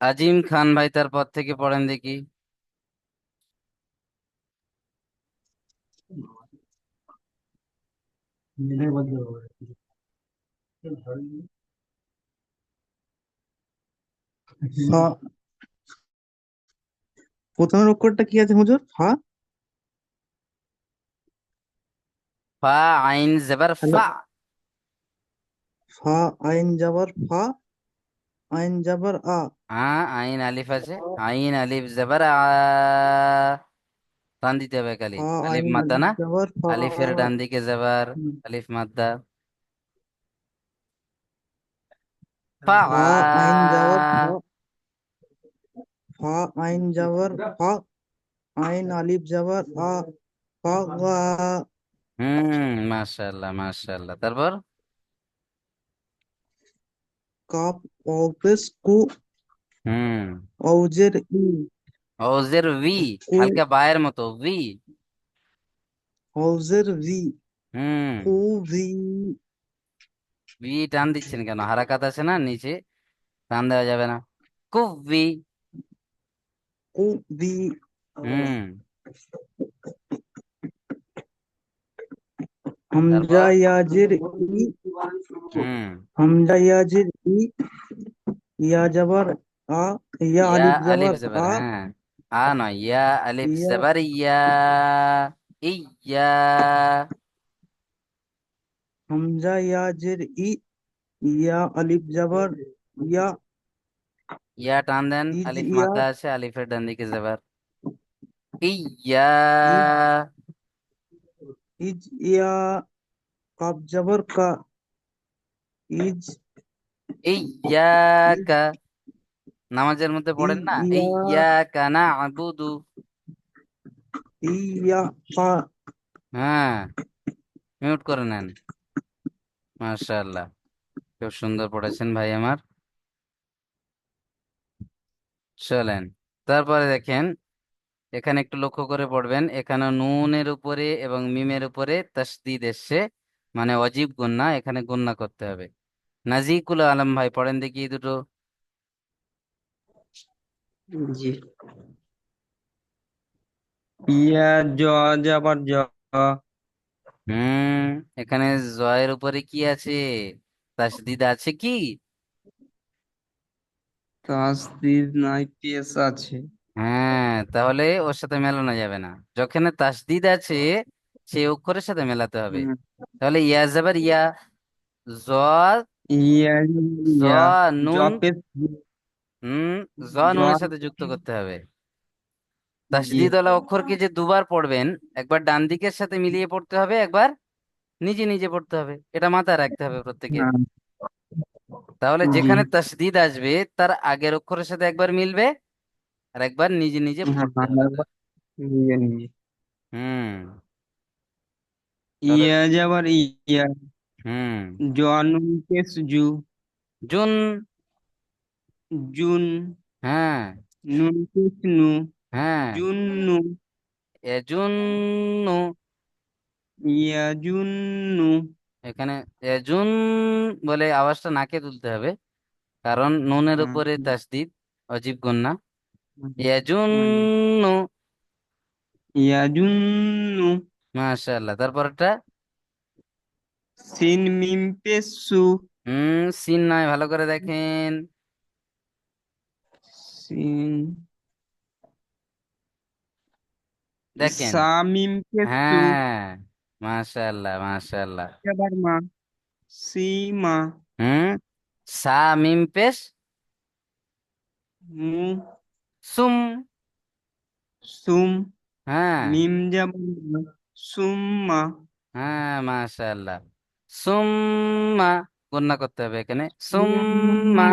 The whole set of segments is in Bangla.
আজিম খান ভাই তারপর থেকে পড়েন দেখি। প্রথমের অক্ষরটা কি আছে হুজুর? ফা ফা আইন জেবার ফা। ফা আইন যাবার ফা। আইন যাবার আ। আ আইন আলিফ আছে। আইন আলিফ জেবার আ। টান দিতে হবে খালি। ফা আলিফ আইন মাদ্দা আলিফ না যাবার ফা আলিফের ডান দিকে জেবার হুম। আলিফ মাদ্দা। ফা ফা আইন যাবার ফা। ফা আইন যাবার ফা। আইন আলিফ যাবার আ। ফা গা হুম মাশাআল্লাহ মাশাআল্লাহ। তারপর? কাপ অফেস কু হুম। অউজের ই ওজের ভি হালকা বায়ের মতো ভি অউজের ভি হুম। কু ভি ভি টান দিচ্ছেন কেন? হারাকাত আছে না নিচে? টান দেওয়া যাবে না। কুভি কু ভি হুম। হামজা ইয়াজের ই ইয়া যাবার আ ইয়া ইয়া আলিফ আলিফ যাবার জবর আ হ্যাঁ আ নয় ইয়া আলিফ ইয়া জবর ইয়া ইয়া হামজা ইয়াজের ই ইয়া আলিফ যাবার ইয়া ইয়া টান দেন ইজ আলিফ ইয়া মাদ্দা আছে আলিফের ডান দিকে জবর ইয়া ইজ ইয়া কাব যাবার কা ইজ ইয়াকা নামাজের মধ্যে পড়েন না? ইয়া ইয়াকা না'বুদু। ইয়া কা হ্যাঁ মিউট করে নেন। মাশাআল্লাহ খুব সুন্দর পড়েছেন ভাই আমার। চলেন তারপরে দেখেন এখানে একটু লক্ষ্য করে পড়বেন। এখানে নুনের উপরে এবং মিমের উপরে তাসদিদ এসছে। মানে অজীব গুন্না এখানে গুন্না করতে হবে। নাজিকুল আলম ভাই পড়েন দেখি দুটো। জি। ইয়া জ যাবার জ। হুম এখানে জয়ের উপরে কি আছে? তাসদিদ আছে কি? তাসদিদ নাই পেশ আছে? হ্যাঁ তাহলে ওর সাথে মেলানো যাবে না। যখন তাসদিদ আছে সেই অক্ষরের সাথে মেলাতে হবে। হুম, তাহলে ইয়া যাবার ইয়া। জ ইয়া জ ইয়া। নুন। পেশ হুম জ নুনের সাথে যুক্ত করতে হবে। জি তাসদিদ ওয়ালা অক্ষরকে যে দুবার পড়বেন একবার ডান দিকের সাথে মিলিয়ে পড়তে হবে একবার নিজে নিজে পড়তে হবে। এটা মাথায় রাখতে হবে প্রত্যেকের হ্যাঁ, তাহলে জি। যেখানে তাসদিদ আসবে তার আগের অক্ষরের সাথে একবার মিলবে আর একবার নিজে নিজে হ্যাঁ পড়তে হবে। একবার নিজে নিজে হুম। তাহলে ইয়া যাবার ইয়া। হুম। জ নুন পেশ জু। জুন। জুন। হ্যাঁ। নু। হ্যাঁ। জুন নু। এজুন্নু ইয়া জুন নু। এখানে এজুন বলে আওয়াজটা নাকে তুলতে হবে। কারণ নুনের হ্যাঁ। উপরে তাসদিদ অজীব গুন্না ইয়াজুন্নু ইয়া জুন মাশাআল্লাহ তারপরটা সিন মিম পেশ সু হুম সিন নয় ভালো করে দেখেন সিন দেখেন সা মিম পেশ হ্যাঁ মাশাআল্লাহ মাশাআল্লাহ আবার মা সীমা হুম সা মিম পেশ মু সুম। সুম। হ্যাঁ। মিম মা সুম্মা। হ্যাঁ মাশাআল্লাহ। সুম্মা গুন্না করতে হবে এখানে। সুম্মা।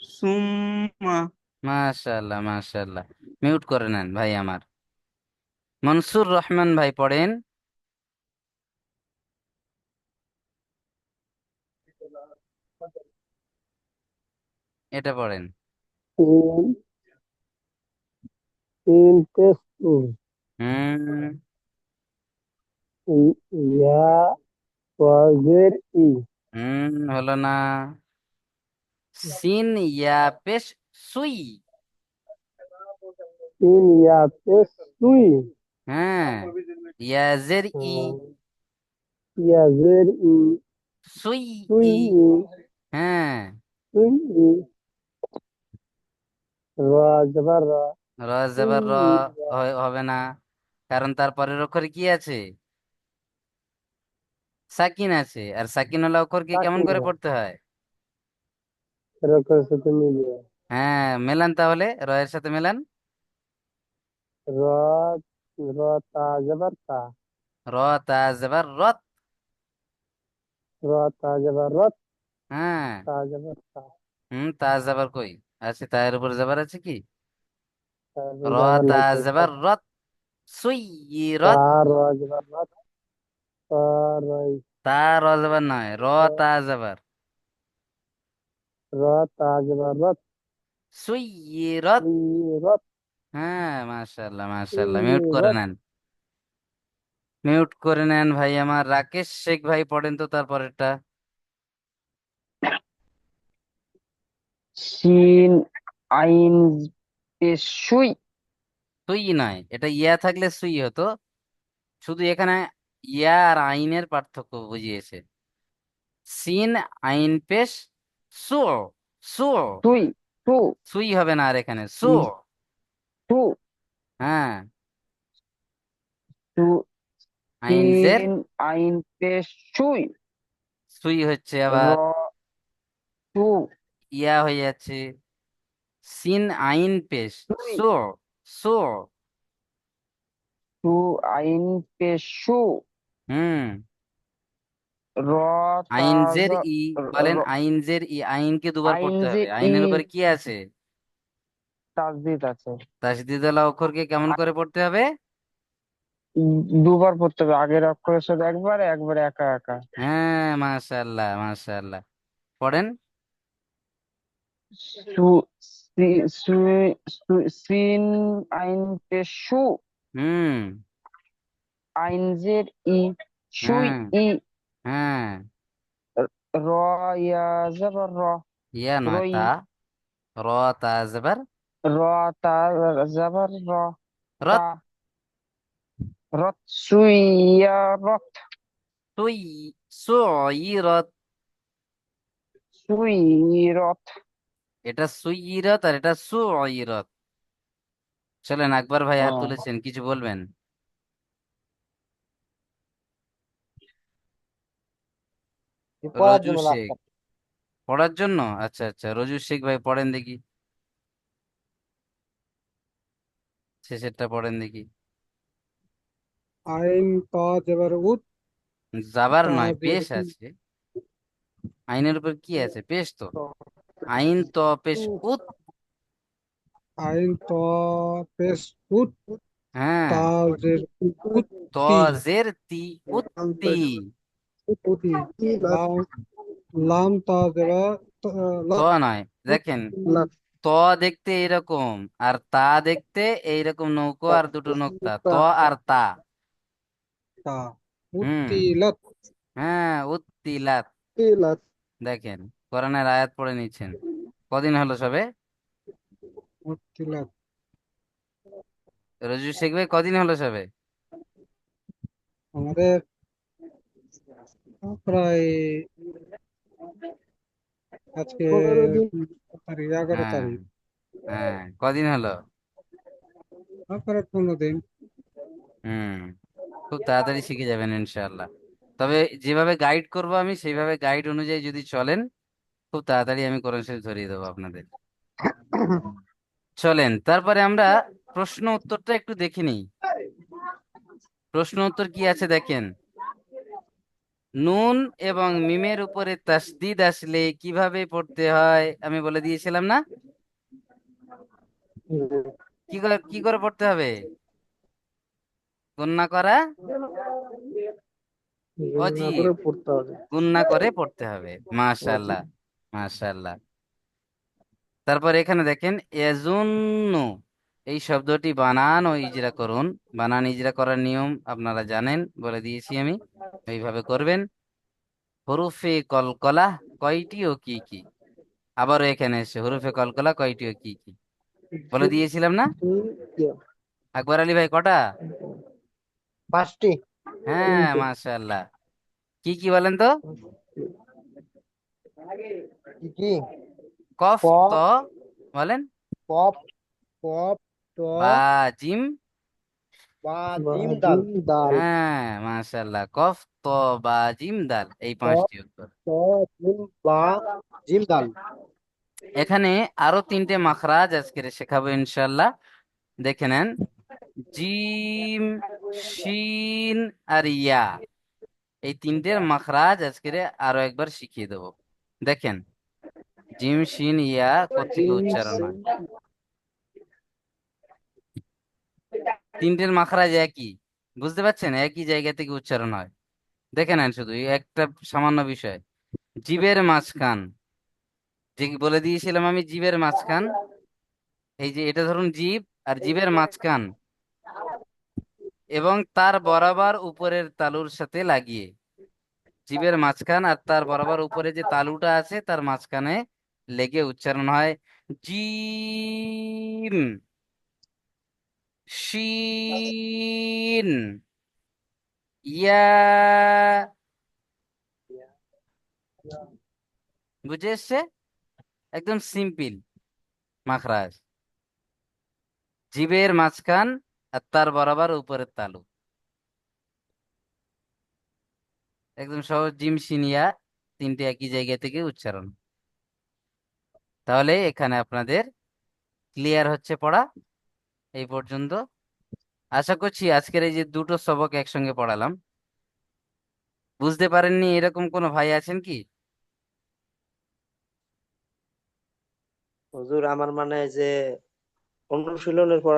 সুম্মা। মাশাআল্লাহ মাশাআল্লাহ। মিউট করে নেন ভাই আমার। মনসুর রহমান ভাই পড়েন। এটা পড়েন। তিন তিন পেস্তু হুম ইয়া ওয়াজের ই হুম হলো না সিন ইয়া পেশ সুই সিন ইয়া পেশ সুই হ্যাঁ ইয়াজের ই ইয়া জের ই সুই সুই ই ই হ্যাঁ সুই ই র জবর র র জবর র হয়- হবে না। কারণ তার পরের অক্ষরে কি আছে? সাকিন আছে। আর সাকিন ওয়ালা অক্ষরকে কেমন করে সাকিন। পড়তে হয়? মিলিয়ে। হ্যাঁ মেলান তাহলে? র এর সাথে মেলান? র র তা জবর তা। র তা জবর রত র তা জবর রত হ্যাঁ। তা জবর তা। হুম তা জবর কই? আছে তার উপর জবর আছে কি? তারপর র জবর রত সুই রত তা র জবর রত তা রই তা র জবর নয় র তা জবর র তা জবর রত সুই রত সুই রত হ্যাঁ মাশাল্লাহ মাশাল্লাহ মিউট করে নেন। মিউট করে নেন ভাই আমার। রাকেশ শেখ ভাই পড়েন তো তারপরেরটা শিন আইন সুই। সুই নয় এটা ইয়া থাকলে সুই হতো। শুধু এখানে ইয়া আর আইনের পার্থক্য বুঝিয়েছে। সিন আইন পেশ সু সু। সুই সু। সুই হবে না আর এখানে সু। সু। হ্যাঁ। সু আইন জের আইন পেশ সুই। সুই হচ্ছে আবার সু। ইয়া হয়ে যাচ্ছে। সিন আইন পেশ। সু সু সু আইন পেশ সু। হুম। র আইন তা জের জ- ই বলেন র- আইন জের ই আইনকে দুবার পড়তে হবে আইনের ই। উপরে কি আছে? তাসদিদ আছে। তাসদিদওয়ালা অক্ষরকে কেমন করে পড়তে হবে? দুবার পড়তে হবে আগের অক্ষরের সাথে একবার একবার একা একা। হ্যাঁ মাশাআল্লাহ মাশাআল্লাহ। পড়েন। সু- সিন আইন সু। হুম। আইন জের ই সুই হ্যাঁ। ই। হ্যাঁ। র ইয়া জবর র। ইয়া নয়। তা। র তা জবর? র তা জবর র। রত। রত সুইয়া রত। সুই সুইরত সুইরত এটা সুইরত আর এটা সুইরত চলেন আকবর ভাই হাত তুলেছেন কিছু বলবেন? পড়ার রজু জন্য শেখ। পড়ার জন্য? আচ্ছা আচ্ছা রজু শেখ ভাই পড়েন দেখি। শেষেরটা পড়েন দেখি। আইন তা জবর উত জাবার নয় পেশ আছে। আইনের উপর কি আছে? পেশ তো। আইন তো পেশ উত আইন তা পেশ উত হ্যাঁ। তা জের উত তো উত্তি উতি লাম লাম তা জবর ত- নয় দেখেন। তো দেখতে এরকম আর তা দেখতে এইরকম নৌকো আর দুটো নোক্তা তো আর তা। তা। উত্তিলাত। হ্যাঁ উত্তিলাত। দেখেন কোরআনের আয়াত পড়ে নিচ্ছেন। কদিন হলো সবে? রজু শেখ ভাই কদিন হলো সবে? আমাদের প্রায় আজকে তারিখ এগারো হ্যাঁ তারিখ। হ্যাঁ কদিন হলো? তারপরে পনেরো দিন। হুম খুব তাড়াতাড়ি শিখে যাবেন ইনশাআল্লাহ। তবে যেভাবে গাইড করব আমি সেইভাবে গাইড অনুযায়ী যদি চলেন খুব তাড়াতাড়ি আমি কোরআন শরীফ ধরিয়ে দেবো আপনাদের। চলেন তারপরে আমরা প্রশ্ন উত্তরটা একটু দেখে নিই। প্রশ্ন উত্তর কি আছে দেখেন? নুন এবং মিমের উপরে তাসদিদ আসলে কীভাবে পড়তে হয়? আমি বলে দিয়েছিলাম না? কি করে কি করে পড়তে হবে? গুণনা করা? অজি করে পড়তে হবে। গুণনা করে পড়তে হবে মাশাআল্লাহ। মাশাআল্লাহ। তারপর এখানে দেখেন এজুন্নু এই শব্দটি বানান ও ইজরা করুন। বানান ইজরা করার নিয়ম আপনারা জানেন বলে দিয়েছি আমি। এইভাবে করবেন। হরুফে কলকলা কয়টি ও কি কি? আবারও এখানে এসে হরুফে কলকলা কয়টি ও কি কি? বলে দিয়েছিলাম না? আকবর আলী ভাই কটা? পাঁচটি। হ্যাঁ মাশাআল্লাহ। কি কি বলেন তো? কি? কি কফ ত বলেন। পপ পপ ট বা জিম। বা জিম দাল হ্যাঁ মাশাআল্লাহ। কফ ত বা জিম দাল এই পাঁচটি উত্তর। ট জিম বা জিম দাল এখানে আরও তিনটে মাখরাজ আজকে শেখাবো ইনশাল্লাহ দেখে নেন। জিম শিন আর ইয়া। এই তিনটের মাখরাজ আজকে আরও একবার শিখিয়ে দেবো। দেখেন। জিম শিন ইয়া কোথেকে উচ্চারণ হয় তিনটের মাখরাজ একই। বুঝতে পারছেন? একই জায়গা থেকে উচ্চারণ হয়। দেখে নেন শুধু একটা সামান্য বিষয়। জীবের মাঝখান। যে বলে দিয়েছিলাম আমি, জীবের মাঝখান। এই যে এটা ধরুন জীব আর জীবের মাঝখান। এবং তার বরাবর উপরের তালুর সাথে লাগিয়ে। জীবের মাঝখান আর তার বরাবর উপরে যে তালুটা আছে, তার মাঝখানে লেগে উচ্চারণ হয় জিম শিন। ইয়া। বুঝে এসছে? একদম সিম্পল, মাখরাজ। জীবের মাঝখান আর তার বরাবর উপরের তালু। একদম সহজ, জিম সিনিয়া তিনটে একই জায়গা থেকে উচ্চারণ। তাহলে এখানে আপনাদের ক্লিয়ার হচ্ছে পড়া। এই পর্যন্ত। আশা করছি আজকের এই যে দুটো সবক একসঙ্গে পড়ালাম। বুঝতে পারেননি এরকম কোনো ভাই আছেন কি? হুজুর, আমার মানে যে অনুশীলনের পর